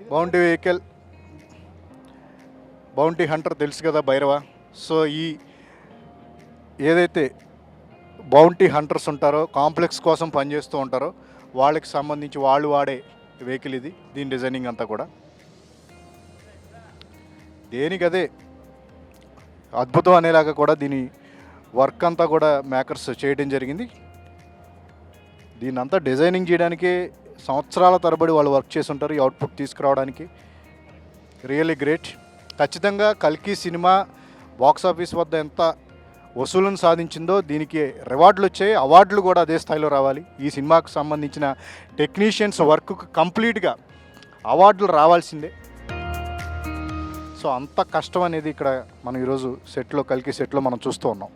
Bounty vehicle bounty Hunter తెలుసు కదా Bhairava? So ఈ ఏదైతే బౌంటీ హంటర్స్ ఉంటారో కాంప్లెక్స్ కోసం పనిచేస్తూ ఉంటారో వాళ్ళకి సంబంధించి వాళ్ళు వాడే వెహికల్ ఇది దీని డిజైనింగ్ అంతా కూడా. దేనికదే అద్భుతం అనేలాగా కూడా దీని వర్క్ అంతా కూడా మేకర్స్ చేయడం జరిగింది. దీని అంతా డిజైనింగ్ చేయడానికే సంవత్సరాల తరబడి వాళ్ళు వర్క్ చేసి ఉంటారు ఈ అవుట్పుట్ తీసుకురావడానికి. రియల్లీ గ్రేట్ ఖచ్చితంగా కల్కి సినిమా బాక్స్ ఆఫీస్ వద్ద ఎంత వసూలను సాధించిందో దీనికి రివార్డులు వచ్చాయి అవార్డులు కూడా అదే స్థాయిలో రావాలి. ఈ సినిమాకు సంబంధించిన టెక్నీషియన్స్ వర్క్ కంప్లీట్గా అవార్డులు రావాల్సిందే. సో అంత కష్టం అనేది ఇక్కడ మనం ఈరోజు సెట్లో కలికి సెట్లో మనం చూస్తూ ఉన్నాం.